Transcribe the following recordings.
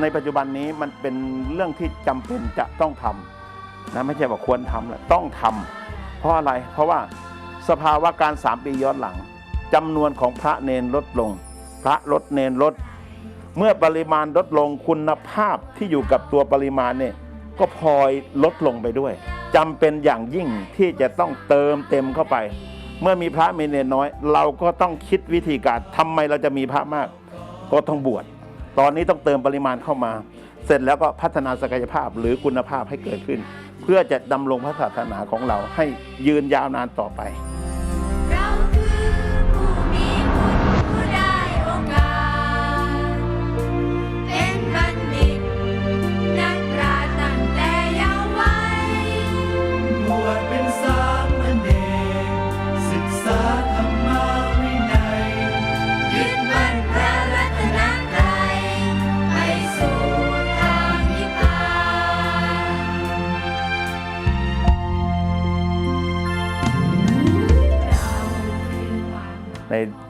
ในปัจจุบันนี้มันเป็นเรื่องที่จำเป็นจะต้องทำนะไม่ใช่ว่าควรทำนะต้องทำเพราะอะไรเพราะว่าสภาวะการสามปีย้อนหลังจำนวนของพระเนนลดลง พระลดเนนลด เมื่อปริมาณลดลงคุณภาพที่อยู่กับตัวปริมาณเนี่ยก็พลอยลดลงไปด้วยจำเป็นอย่างยิ่งที่จะต้องเติมเต็มเข้าไป เมื่อมีพระมีเนนน้อย เราก็ต้องคิดวิธีการทำไมเราจะมีพระมาก ก็ต้องบวช ตอนนี้ต้องเติมปริมาณเข้ามา เสร็จแล้วก็พัฒนาศักยภาพหรือคุณภาพให้เกิดขึ้น เพื่อจะดำรงพระศาสนาของเราให้ยืนยาวนานต่อไป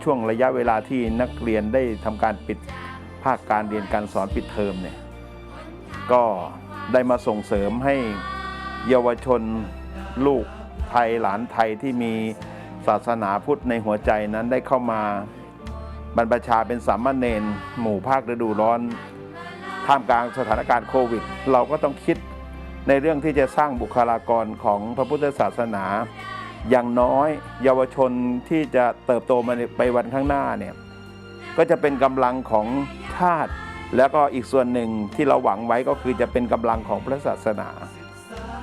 ช่วงระยะเวลาที่นักเรียนได้ทำการปิดภาคการเรียนการสอนปิดเทอมเนี่ยก็ได้มาส่งเสริมให้เยาวชนลูกไทยหลานไทยที่มีศาสนาพุทธในหัวใจนั้นได้เข้ามาบรรพชาเป็นสามเณรหมู่ภาคฤดูร้อนท่ามกลางสถานการณ์โควิด เราก็ต้องคิดในเรื่องที่จะสร้างบุคลากรของพระพุทธศาสนา อย่างน้อยเยาวชนที่จะเติบโตมาไปวันข้างหน้าเนี่ยก็จะเป็นกำลังของชาติ แล้วก็อีกส่วนหนึ่งที่เราหวังไว้ก็คือจะเป็นกำลังของพระศาสนา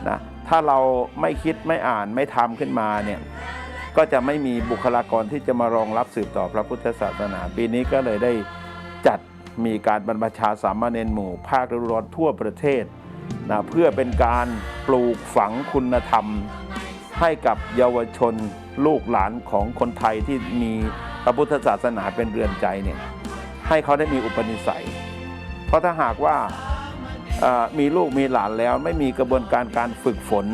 นะถ้าเราไม่คิดไม่อ่านไม่ทำขึ้นมาเนี่ยก็จะไม่มีบุคลากรที่จะมารองรับสืบต่อพระพุทธศาสนา ปีนี้ก็เลยได้จัดมีการบรรพชาสามเณรหมู่ ภาคฤดูร้อนทั่วประเทศนะเพื่อเป็นการปลูกฝังคุณธรรม ให้กับเยาวชนลูกหลานของคนไทยที่มีพระพุทธศาสนาเป็นเรือนใจเนี่ยให้เขาได้มีอุปนิสัย เพราะถ้าหากว่ามีลูกมีหลานแล้วไม่มีกระบวนการการฝึกฝน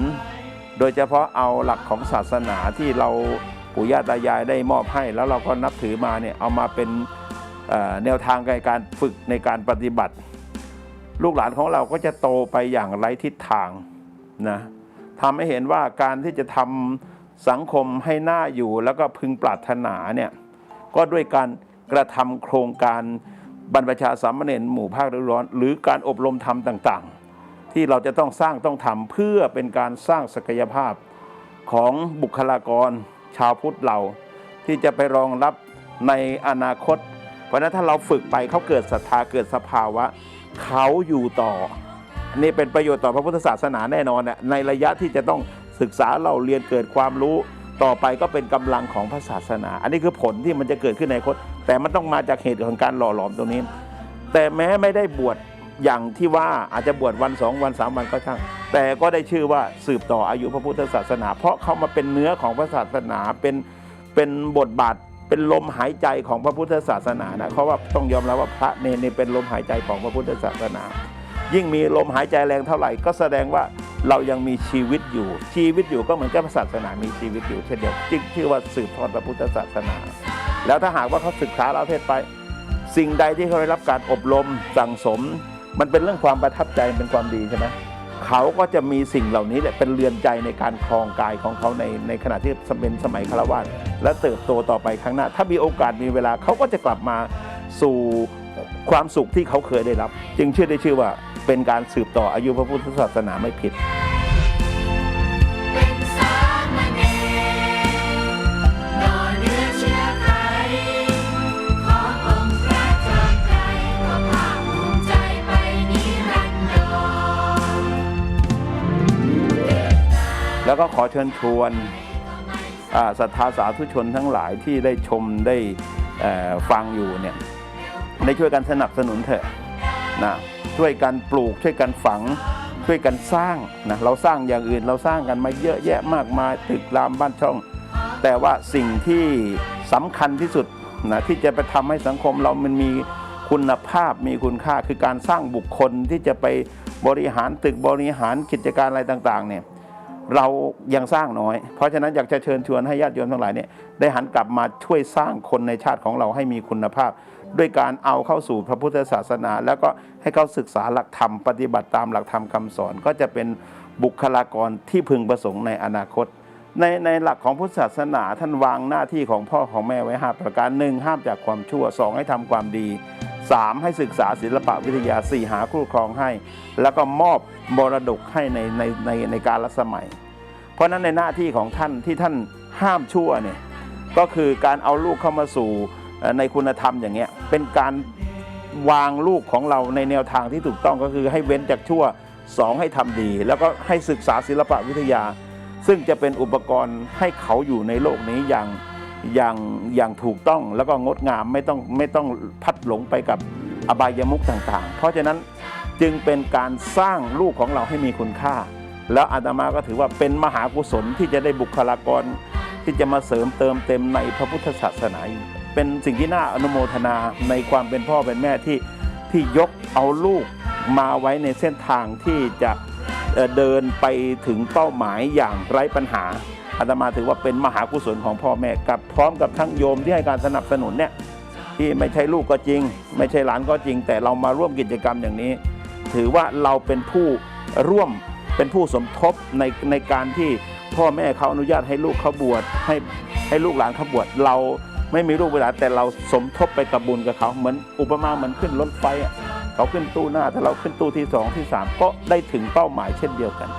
โดยเฉพาะเอาหลักของศาสนาที่เราปู่ย่าตายายได้มอบให้ แล้วเราก็นับถือมาเนี่ยเอามาเป็นแนวทางในการฝึกในการปฏิบัติ ลูกหลานของเราก็จะโตไปอย่างไร้ทิศทางนะ ทำให้เห็นว่าการที่จะทำสังคมให้น่าอยู่แล้วก็พึงปรารถนาเนี่ยก็ด้วยการกระทำโครงการบรรพชาสามเณรหมู่ภาคฤดูร้อน หรือการอบรมธรรมต่างๆ ที่เราจะต้องสร้างต้องทำเพื่อเป็นการสร้างศักยภาพของบุคลากรชาวพุทธเรา ที่จะไปรองรับในอนาคต เพราะนั้นถ้าเราฝึกไปเขาเกิดศรัทธาเกิดสภาวะ เขาอยู่ต่อ นี่เป็นประโยชน์ต่อพระพุทธศาสนาแน่นอนน่ะในระยะที่จะต้องศึกษาเราเรียนเกิดความรู้ต่อไปก็เป็นกำลังของพระศาสนา อันนี้คือผลที่มันจะเกิดขึ้นในคต แต่มันต้องมาจากเหตุของการหล่อหลอมตรงนี้ แต่แม้ไม่ได้บวชอย่างที่ว่าอาจจะบวชวันสองวันสามวันก็ช่าง แต่ก็ได้ชื่อว่าสืบต่ออายุพระพุทธศาสนา เพราะเขามาเป็นเนื้อของพระศาสนาเป็นเป็นบทบาทเป็นลมหายใจของพระพุทธศาสนานะเพราะว่าต้องยอมรับว่าพระเนรนี่เป็นลมหายใจของพระพุทธศาสนา ยิ่งมีลมหายใจแรงเท่าไหร่ ก็แสดงว่าเรายังมีชีวิตอยู่ ชีวิตอยู่ก็เหมือนกับศาสนามีชีวิตอยู่เช่นเดียวจึงชื่อว่าสืบทอดพระพุทธศาสนา แล้วถ้าหากว่าเขาศึกษาเราเทศไป สิ่งใดที่เขาได้รับการอบรมสั่งสม มันเป็นเรื่องความประทับใจเป็นความดีใช่ไหมเขาก็จะมีสิ่งเหล่านี้แหละเป็นเรือนใจในการครองกายของเขาในในขณะที่เป็นสมัยคารวะและเติบโตต่อไปข้างหน้า ถ้ามีโอกาสมีเวลาเขาก็จะกลับมาสู่ความสุขที่เขาเคยได้รับ จึงเชื่อได้ชื่อว่า เป็นการสืบต่ออายุพระพุทธศาสนาไม่ผิดแล้วก็ขอเชิญชวนอ่าศรัทธาสาธุชนทั้งหลายที่ได้ชมได้ฟังอยู่เนี่ยได้ช่วยกันสนับสนุนเถอะนะ ช่วยกันปลูก ช่วยกันฝัง ช่วยกันสร้างนะเราสร้างอย่างอื่นเราสร้างกันมาเยอะแยะมากมายตึกรามบ้านช่อง แต่ว่าสิ่งที่สำคัญที่สุดนะที่จะไปทำให้สังคมเรามันมีคุณภาพมีคุณค่าคือการสร้างบุคคลที่จะไปบริหารตึกบริหารกิจการอะไรต่างๆเนี่ย เรายังสร้างน้อย เพราะฉะนั้นอยากจะเชิญชวนให้ญาติโยมทั้งหลายเนี่ยได้หันกลับมาช่วยสร้างคนในชาติของเราให้มีคุณภาพ ด้วยการเอาเข้าสู่พระพุทธศาสนา แล้วก็ให้เขาศึกษาหลักธรรมปฏิบัติตามหลักธรรมคำสอน ก็จะเป็นบุคลากรที่พึงประสงค์ในอนาคต ในในหลักของพุทธศาสนาท่านวางหน้าที่ของพ่อของแม่ไว้ห้าประการหนึ่งห้ามจากความชั่วสองให้ทำความดี สามให้ศึกษาศิลปะวิทยาสี่หาคู่ครองให้ แล้วก็มอบมรดกให้ในในในในการละสมัย เพราะฉะนั้นในหน้าที่ของท่านที่ท่านห้ามชั่วเนี่ยก็คือการเอาลูกเข้ามาสู่ในคุณธรรมอย่างเงี้ยเป็นการวางลูกของเราในแนวทางที่ถูกต้องก็คือให้เว้นจากชั่วสองให้ทำดี แล้วก็ให้ศึกษาศิลปะวิทยา ซึ่งจะเป็นอุปกรณ์ให้เขาอยู่ในโลกนี้อย่าง อย่างอย่างถูกต้องแล้วก็งดงามไม่ต้องไม่ต้องพัดหลงไปกับอบายมุขต่างๆ เพราะฉะนั้นจึงเป็นการสร้างลูกของเราให้มีคุณค่า แล้วอาตมาก็ถือว่าเป็นมหากุศลที่จะได้บุคลากร ที่จะมาเสริมเติมเต็มในพระพุทธศาสนาเป็นสิ่งที่น่าอนุโมทนาในความเป็นพ่อเป็นแม่ที่ที่ยกเอาลูกมาไว้ในเส้นทางที่จะเดินไปถึงเป้าหมายอย่างไร้ปัญหา อาตมาถือว่าเป็นมหากุศลของพ่อแม่กับพร้อมกับทั้งโยมที่ให้การสนับสนุนเนี่ยที่ไม่ใช่ลูกก็จริง ไม่ใช่หลานก็จริง แต่เรามาร่วมกิจกรรมอย่างนี้ ถือว่าเราเป็นผู้ร่วมเป็นผู้สมทบในในการที่พ่อแม่เขาอนุญาตให้ลูกเขาบวชให้ให้ลูกหลานเขาบวชเราไม่มีลูกเวลานแต่เราสมทบไปกับบุญกับเขาเหมือนอุปมาเหมือนขึ้นรถไฟเขาขึ้นตู้หน้าแต่เราขึ้นตู้ที่สองที่สามก็ได้ถึงเป้าหมายเช่นเดียวกัน